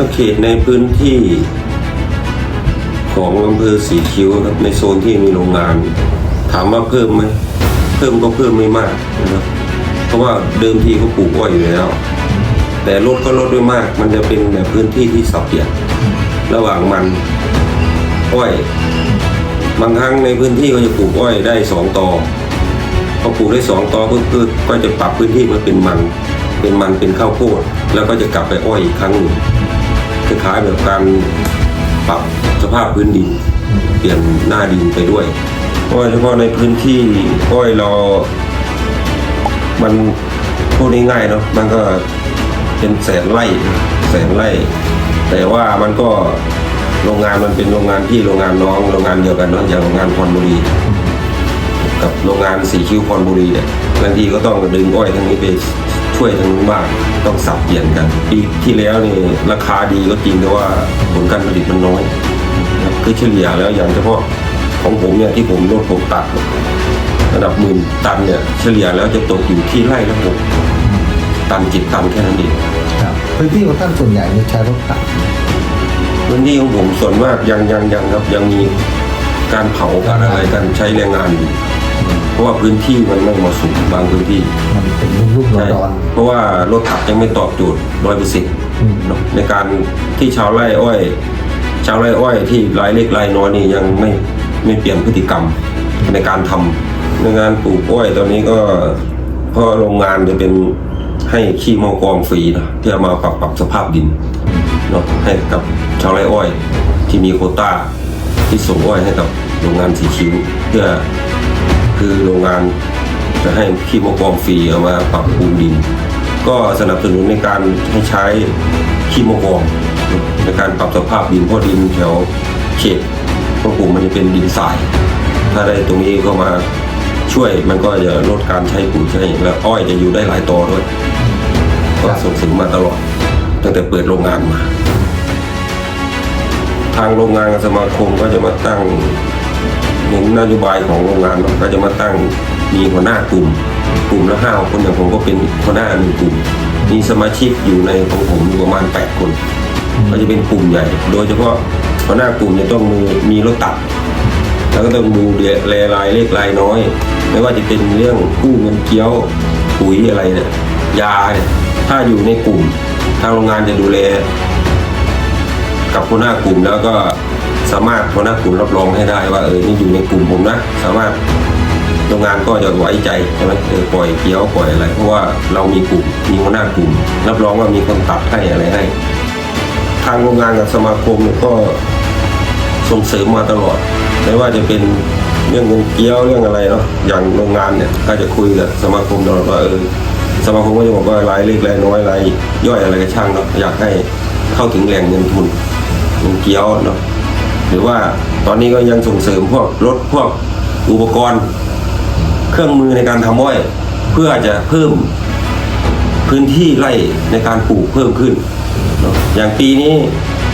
ก็เขตในพื้นที่ของอำเภอสีคิ้วครับในโซนที่มีโรงงาน ถามว่าเพิ่มไหมเพิ่มก็เพิ่มไม่มากนะครับเพราะว่าเดิมทีเขาปลูกอ้อยอยู่แล้ว แต่ลดก็ลดไม่มาก มันจะเป็นแบบพื้นที่ที่สับเปลี่ยนระหว่างมันอ้อยบางครั้งในพื้นที่ก็จะปลูกอ้อยได้สองตอพอปลูกได้สองตอก็คือก็จะปรับพื้นที่มาเป็นมัน เป็นมันเป็นข้าวโพด แล้วก็จะกลับไปอ้อยอีกครั้งหนึ่ง คล้ายๆแบบการปรับสภาพพื้นดิน เปลี่ยนหน้าดินไปด้วย เพราะเฉพาะในพื้นที่อ้อยเรา มันพูดง่ายๆเนาะมันก็เป็นแสนไร่แสนไร่ แต่ว่ามันก็โรงงานมันเป็นโรงงานพี่โรงงานน้องโรงงานเดียวกันเนาะอย่างโรงงานพรบุรี กับโรงงานสีคิ้วพรบุรีเนี่ยบางทีก็ต้องดึงอ้อยทางนี้ไป ช่วยทางนู้นบ้างต้องสับเปลี่ยนกัน ปีที่แล้วนี่ราคาดีก็จริงแต่ว่าผลการผลิตมันน้อยนะครับคือเฉลี่ยแล้วอย่างเฉพาะของผมเนี่ยที่ผมรถผมตัดระดับหมื่นตันเนี่ยเฉลี่ยแล้วจะตกอยู่ที่ไร่ละหกตันจิตตันแค่นั้นเองครับพื้นที่ของท่านส่วนใหญ่นี่ใช้รถตัดพื้นที่ของผมส่วนมากยังยังยังครับยังมีการเผาการอะไรกันใช้แรงงานอยู่เพ ราะว่าพื้นที่มันไม่เหมาะสมบางพื้นที่มันเป็นรูปๆใช่ร้อนเพราะว่ารถถักยังไม่ตอบโจทย์ร้อยเปอร์เซ็นต์อืมในการที่ชาวไร่อ้อย ชาวไร่อ้อยที่รายเล็กรายน้อยนี่ยังไม่ไม่เปลี่ยนพฤติกรรมในการทำในงานปลูกอ้อยตอนนี้ก็เพราะโรงงานจะเป็นให้ขี้เมากองฟรีนะที่เอามาปรับปรับสภาพดินเนาะให้กับชาวไร่อ้อย ที่มีโควต้าที่ส่งอ้อยให้กับโรงงานสีคิ้วเพื่อ คือโรงงานจะให้ขี้มกองฟรีเอามาปรับปรุงดิน ก็สนับสนุนในการให้ใช้ขี้มกองในการปรับสภาพดินเพราะดินแถวเขตพวกกลุ่มมันจะเป็นดินทราย ถ้าได้ตรงนี้ก็มาช่วยมันก็จะลดการใช้ปุ๋ยใช้แล้วอ้อยจะอยู่ได้หลายตอด้วยก็ส่งเสริมมาตลอด ตั้งแต่เปิดโรงงานมา ทางโรงงานสมาคมก็จะมาตั้ง หนึ่งนโยบายของโรงงานเนอะก็จะมาตั้งมีหัวหน้ากลุ่ม กลุ่มละห้าคนอย่างผมก็เป็นหัวหน้าหนึ่งกลุ่ม มีสมาชิกอยู่ในของผมประมาณแปดคน ก็จะเป็นกลุ่มใหญ่ โดยเฉพาะหัวหน้ากลุ่มจะต้องมีมีรถตัด แล้วก็ต้องดูแลรายเล็กรายน้อย ไม่ว่าจะเป็นเรื่องกู้เงินเกี้ยวปุ๋ยอะไรเนี่ยยาเนี่ยถ้าอยู่ในกลุ่มทางโรงงานจะดูแล กับหัวหน้ากลุ่มแล้วก็ สามารถหัวหน้ากลุ่มรับรองให้ได้ว่าเออนี่อยู่ในกลุ่มผมนะ สามารถโรงงานก็จะไว้ใจใช่ไหมเออปล่อยเกี้ยวปล่อยอะไร เพราะว่าเรามีกลุ่มมีหัวหน้ากลุ่ม รับรองว่ามีคนตัดให้อะไรให้ ทางโรงงานกับสมาคมเนี่ยก็ส่งเสริมมาตลอดไม่ว่าจะเป็นเรื่องเงินเกี้ยวเรื่องอะไรเนาะอย่างโรงงานเนี่ยก็จะคุยกับสมาคมตลอดว่าเออสมาคมก็จะบอกว่ารายเล็กรายน้อยรายย่อยอะไรก็ช่างเนาะอยากให้เข้าถึงแหล่งเงินทุนเงินเกี้ยวเนาะ หรือว่าตอนนี้ก็ยังส่งเสริมพวกรถพวกอุปกรณ์ เครื่องมือในการทำอ้อย เพื่อจะเพิ่มพื้นที่ไร่ในการปลูกเพิ่มขึ้น อย่างปีนี้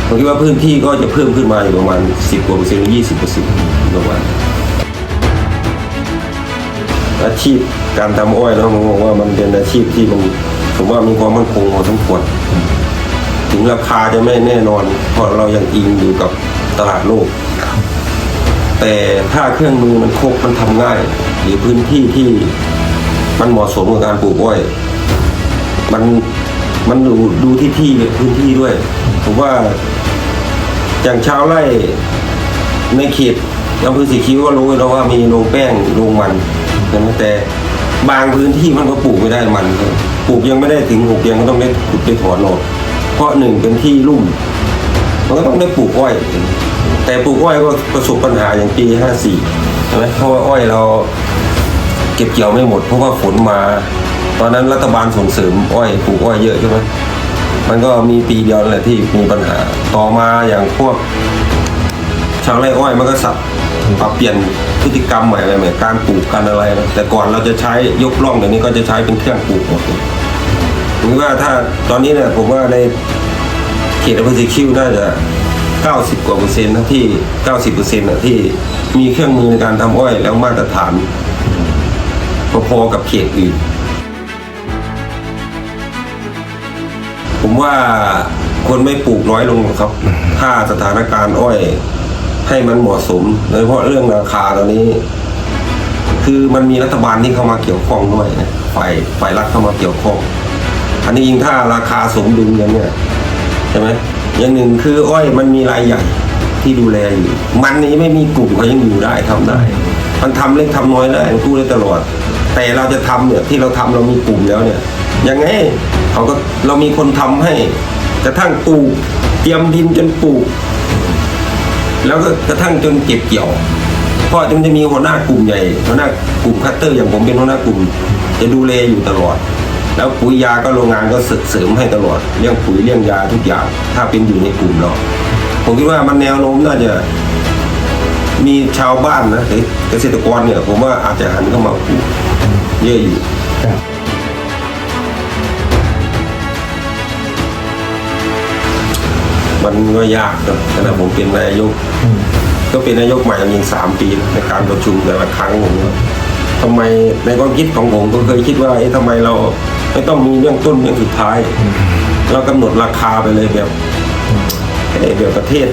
ผมคิดว่าพื้นที่ก็จะเพิ่มขึ้นมาอยู่ประมาณ 10กว่าเปอร์เซ็นต์ยี่สิบเปอร์เซ็นต์ประมาณอาชีพการทำอ้อยเนอะผมบอกว่ามันเป็นอาชีพที่มันผมว่ามีความมั่นคงพอสมควรถึงราคาจะไม่แน่นอนเพราะเรายังอิงอยู่กับ ตลาดโลก แต่ถ้าเครื่องมือมันครบมันทำง่าย หรือพื้นที่ที่มันเหมาะสมกับการปลูกอ้อย มันมันดูดูที่ที่พื้นที่ด้วย ผมว่า อย่างชาวไร่ในเขตอำเภอสีคิ้วก็รู้แล้วว่ามีโรงแป้งโรงมันแต่บางพื้นที่มันก็ปลูกไม่ได้มัน ปลูกยังไม่ได้ถึงหกเดือนก็ต้องได้ขุดไปถอนออกเพราะหนึ่งเป็นที่ลุ่ม มันก็ต้องได้ปลูกอ้อย แต่ปลูกอ้อยก็ประสบปัญหาอย่างปีห้าสี่ใช่ไหมเพราะว่าอ้อยเราเก็บเกี่ยวไม่หมด เพราะว่าฝนมา ตอนนั้นรัฐบาลส่งเสริมอ้อยปลูกอ้อยเยอะใช่ไหมมันก็มีปีเดียวแหละที่มีปัญหาต่อมาอย่างพวก ชาวไร่อ้อยมันก็สับปรับเปลี่ยนพฤติกรรมใหม่อะไรใหม่การปลูกการอะไรนะแต่ก่อนเราจะใช้ยกล่องเดี๋ยวนี้ก็จะใช้เป็นเครื่องปลูกหมดเลยผมว่าถ้าตอนนี้เนี่ยผมว่าใน เขตอำเภอสีคิ้วน่าจะ 90 กว่าเปอร์เซ็นต์นะที่ 90เปอร์เซ็นต์นะที่มีเครื่องมือในการทำอ้อยแล้วมาตรฐานพอๆกับเขตอื่น ผมว่าคนไม่ปลูกน้อยลงหรอกครับ ถ้าสถานการณ์อ้อยให้มันเหมาะสมโดยเฉพาะเรื่องราคาตอนนี้ คือมันมีรัฐบาลที่เข้ามาเกี่ยวข้องด้วยนะฝ่ายฝ่ายรัฐเข้ามาเกี่ยวข้อง อันนี้ยิ่งถ้าราคาสมดุลกันเนี่ย ช่ไหมอย่างหนึ่งคืออ้อยมันมีรายใหญ่ที่ดูแลอยู่ มันนี้ไม่มีกลุ่มเขายังอยู่ได้ทำได้ มันทำเล็กทำน้อยได้กู้ได้ตลอด แต่เราจะทำเนี่ยที่เราทำเรามีกลุ่มแล้วเนี่ยยังไงเขาก็เรามีคนทำให้กระทั่งปลูกเตรียมดินจนปลูก แล้วก็กระทั่งจนเก็บเกี่ยวเพราะมันจะมีหัวหน้ากลุ่มใหญ่หัวหน้ากลุ่มคัตเตอร์อย่างผมเป็นหัวหน้ากลุ่ม จะดูแลอยู่ตลอด แล้วปุ๋ยยาก็โรงงานก็เสริมให้ตลอดเรื่องปุ๋ยเรื่องยาทุกอย่าง ถ้าเป็นอยู่ในกลุ่มเราผมคิดว่ามันแนวโน้มน่าจะ มีชาวบ้านนะหรือเกษตรกรเนี่ย ผมว่าอาจจะหันเข้ามาปลูกเยอะอยู่ครับมันก็ยากนะขณะผมเป็นนายกอืมก็เป็นนายกใหม่ยังยิงสามปีนะในการประชุมแต่ละครั้งผม ว่าทำไมในความคิดของผมก็เคยคิดว่าเอ๊ะทำไมเราไม่ต้องมีเรื่องต้นเรื่องสุดท้าย เรากำหนดราคาไปเลยแบบเอ่อแบบประเทศ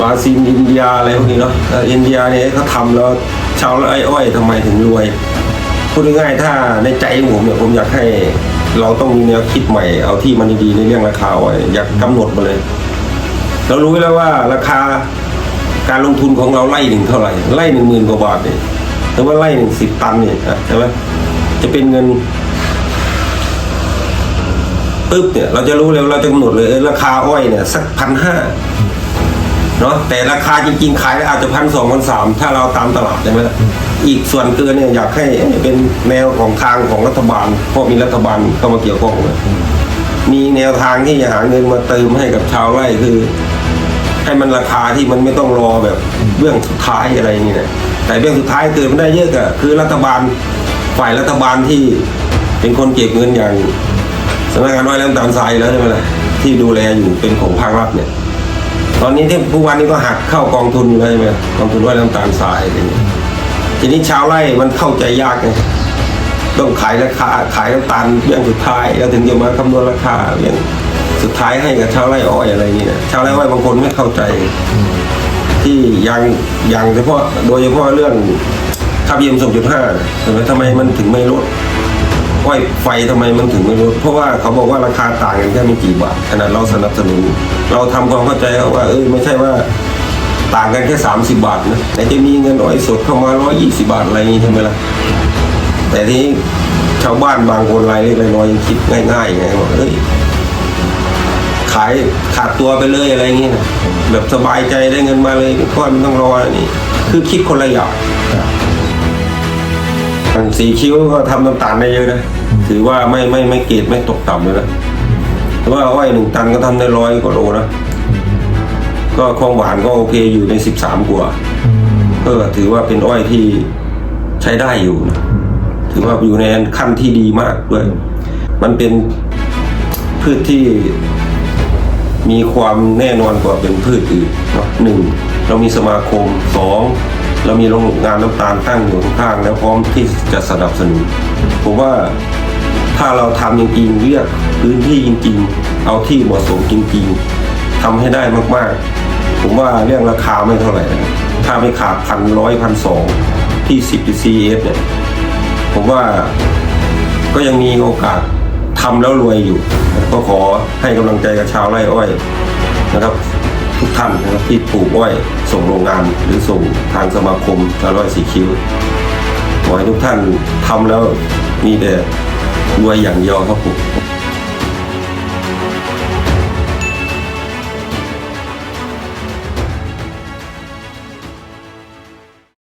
บราซิลอินเดียอะไรพวกนี้เนาะอินเดียเนี่ยเขาทำแล้วชาวไร่อ้อยทำไมถึงรวยพูดง่ายๆถ้าในใจผมเนี่ยผมอยากให้เราต้องมีแนวคิดใหม่เอาที่มันดีๆในเรื่องราคาไว้อยากกำหนดมาเลย เรารู้แล้วว่าราคาการลงทุนของเราไล่หนึ่งเท่าไหร่ไล่หนึ่งหมื่นกว่าบาทเนี่ย แต่ว่าไล่หนึ่งสิบตันเนี่ยใช่ไหมจะเป็นเงินปึ๊บเนี่ยเราจะรู้เลยว่าเราจะกำหนดเลยราคาอ้อยเนี่ยสักพันห้าเนาะแต่ราคาจริงๆ ขายอาจจะพันสองพันสามถ้าเราตามตลาดใช่ไหมล่ะอีกส่วนเกินเนี่ยอยากให้เป็นแนวของทางของรัฐบาลเพราะมีรัฐบาลเข้ามาเกี่ยวข้องมีแนวทางที่จะหาเงินมาเติมให้กับชาวไร่คือ ให้มันราคาที่มันไม่ต้องรอแบบเบื้องสุดท้ายอะไรนี่นะ แต่เบื้องสุดท้ายเกิดมันได้เยอะก็คือรัฐบาลฝ่ายรัฐบาลที่เป็นคนเก็บเงินอย่างสำนักงานน้อยและน้ำตาลทรายแล้วใช่ไหมล่ะที่ดูแลอยู่เป็นของภาครัฐเนี่ย ตอนนี้ที่ผู้วันนี้ก็หักเข้ากองทุนอยู่แล้วใช่ไหมกองทุนน้อยและน้ำตาลทรายอะไรอย่างเงี้ทีนี้ชาวไร่มันเข้าใจยากไงต้องขายราคาขายน้ำตาลเรื่องสุดท้ายแล้วถึงจะมาคำนวณราคาเรื่องสุดท้ายให้กับชาวไร่อ้อยอะไรนี่นะชาวไร่อ้อยบางคนไม่เข้าใจ ที่ยังยังเฉพาะโดยเฉพาะเรื่องค่าเยี่ยมสองจุดห้าใช่ไหมทำไมมันถึงไม่ลดอ้อยไฟทำไมมันถึงไม่ลดเพราะว่าเขาบอกว่าราคาต่างกันแค่ไม่กี่บาทขนาดเราสนับสนุน เราทำความเข้าใจเขาว่าเออไม่ใช่ว่าต่างกันแค่สามสิบาทนะแต่จะมีเงินอ้อยสดเข้ามาร้อยยี่สิบาทอะไรนี้ใช่ไหมล่ะแต่ที่ชาวบ้านบางคนรายเล็กรายน้อยยังคิดง่ายๆไงว่าเอ้ย ขายขาดตัวไปเลยอะไรเงี้ยนะแบบสบายใจได้เงินมาเลยก้อนไม่ต้องรออะไรนี่คือคิดคนละอย่างครับอย่างสีคิ้วก็ทำน้ำตาลได้เยอะนะถือว่าไม่ไม่ไม่เกรดไม่ตกต่ำเลยนะแต่ว่าอ้อยหนึ่งตันก็ทำได้ร้อยกว่าโลนะก็ของหวานก็โอเคอยู่ในสิบสามกว่าก็ถือว่าเป็นอ้อยที่ใช้ได้อยู่นะถือว่าอยู่ในขั้นที่ดีมากด้วย มันเป็นพืชที่ มีความแน่นอนกว่าเป็นพืชอื่นนะหนึ่งเรามีสมาคมสองเรามีโรงงานน้ำตาลตั้งอยู่ข้างๆแล้วพร้อมที่จะสนับสนุนผมว่าถ้าเราทำจริงๆเลือกพื้นที่จริงๆ เอาที่เหมาะสมจริงๆทำให้ได้มากๆ ผมว่าเรื่องราคาไม่เท่าไหร่นะถ้าไม่ขาดพันร้อยพันสองที่สิบ CF เนี่ยผมว่าก็ยังมีโอกาส ทำแล้วรวยอยู่ ก็ขอให้กำลังใจกับชาวไร่อ้อยนะครับ ทุกท่านนะครับที่ปลูกอ้อย ส่งโรงงานหรือส่งทางสมาคมชาวไร่สีคิ้วขอให้ทุกท่านทำแล้วมีแต่รวยอย่างเดียวครับผม